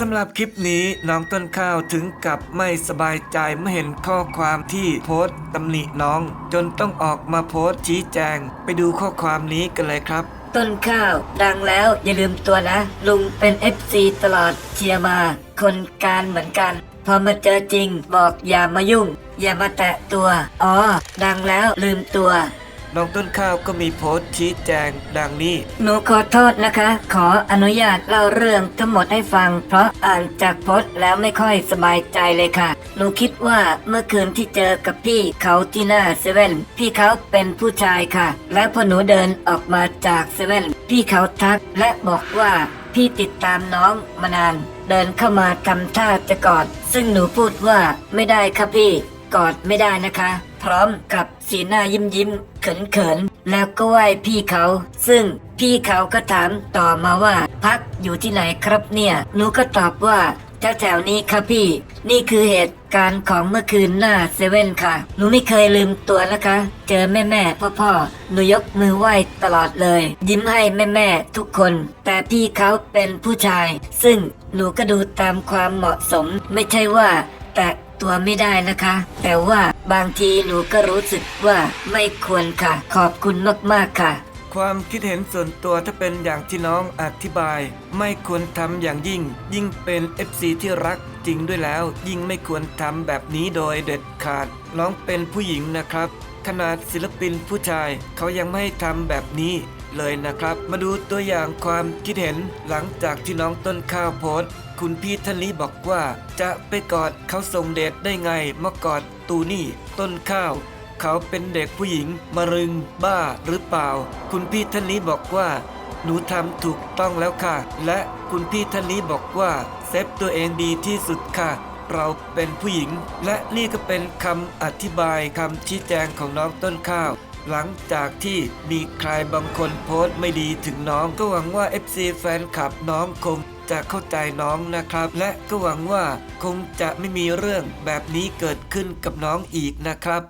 สำหรับคลิปนี้น้องต้นข้าวถึงกับไม่สบายใจเมื่อเห็นข้อความที่โพสต์ตำหนิน้อง จนต้องออกมาโพสต์ชี้แจง ไปดูข้อความนี้กันเลยครับ ต้นข้าวดังแล้วอย่าลืมตัวนะ ลุงเป็น FC ตลอดเชียร์มา คนการเหมือนกัน พอมาเจอจริงบอกอย่ามายุ่ง อย่ามาแตะตัว อ๋อ ดังแล้วลืมตัว น้องต้นข้าวก็มีโพสต์ชี้แจงดังนี้ หนูขอโทษนะคะ ขออนุญาตเล่าเรื่องทั้งหมดให้ฟัง เพราะอ่านจากโพสต์แล้วไม่ค่อยสบายใจเลยค่ะ หนูคิดว่าเมื่อคืนที่เจอกับพี่เขาที่หน้าเซเว่นพี่เขาเป็นผู้ชายค่ะ และพอหนูเดินออกมาจากเซเว่นพี่เขาทักและบอกว่าพี่ติดตามน้องมานาน เดินเข้ามาทำท่าจะกอด ซึ่งหนูพูดว่าไม่ได้ครับพี่ กอดไม่ได้นะคะ พร้อมกับสีหน้ายิ้มยิ้มเขินเขินๆแล้วก็ไหว้พี่เขา ซึ่งพี่เขาก็ถามต่อมาว่า พักอยู่ที่ไหนครับเนี่ยหนูก็ตอบว่าแถวๆนี้ครับพี่ นี่คือเหตุการณ์ของเมื่อคืนหน้าเซเว่นค่ะ หนูไม่เคยลืมตัวนะคะ เจอแม่แม่พ่อพ่อหนูยกมือไหว้ตลอดเลย ยิ้มให้แม่แม่ทุกคน แต่พี่เขาเป็นผู้ชาย ซึ่งหนูก็ดูตามความเหมาะสม ไม่ใช่ว่า แตะ ตัวไม่ได้นะคะ แต่ว่าบางทีหนูก็รู้สึกว่าไม่ควรค่ะ ขอบคุณมากๆค่ะ ความคิดเห็นส่วนตัวถ้าเป็นอย่างที่น้องอธิบาย ไม่ควรทำอย่างยิ่ง ยิ่งเป็น FC ที่รักจริงด้วยแล้ว ยิ่งไม่ควรทำแบบนี้โดยเด็ดขาดน้องเป็นผู้หญิงนะครับ ขนาดศิลปินผู้ชายเขายังไม่ทำแบบนี้เลยนะครับ มาดูตัวอย่างความคิดเห็นหลังจากที่น้องต้นข้าวโพสต์ คุณพี่ท่านนี้บอกว่า จะไปกอดเขาส่งเดชได้ไงมากอดตูนี่ ต้นข้าว เขาเป็นเด็กผู้หญิงมะรึง บ้าหรือเปล่า คุณพี่ท่านนี้บอกว่า หนูทำถูกต้องแล้วค่ะ และคุณพี่ท่านนี้บอกว่าเซฟตัวเองดีที่สุดค่ะเราเป็นผู้หญิง และนี่ก็เป็นคำอธิบายคำชี้แจงของน้องต้นข้าว หลังจากที่มีใครบางคนโพสต์ไม่ดีถึงน้องก็หวังว่า FC แฟนคลับน้องคง จะเข้าใจน้องนะครับ และก็หวังว่าคงจะไม่มีเรื่องแบบนี้เกิดขึ้นกับน้องอีกนะครับ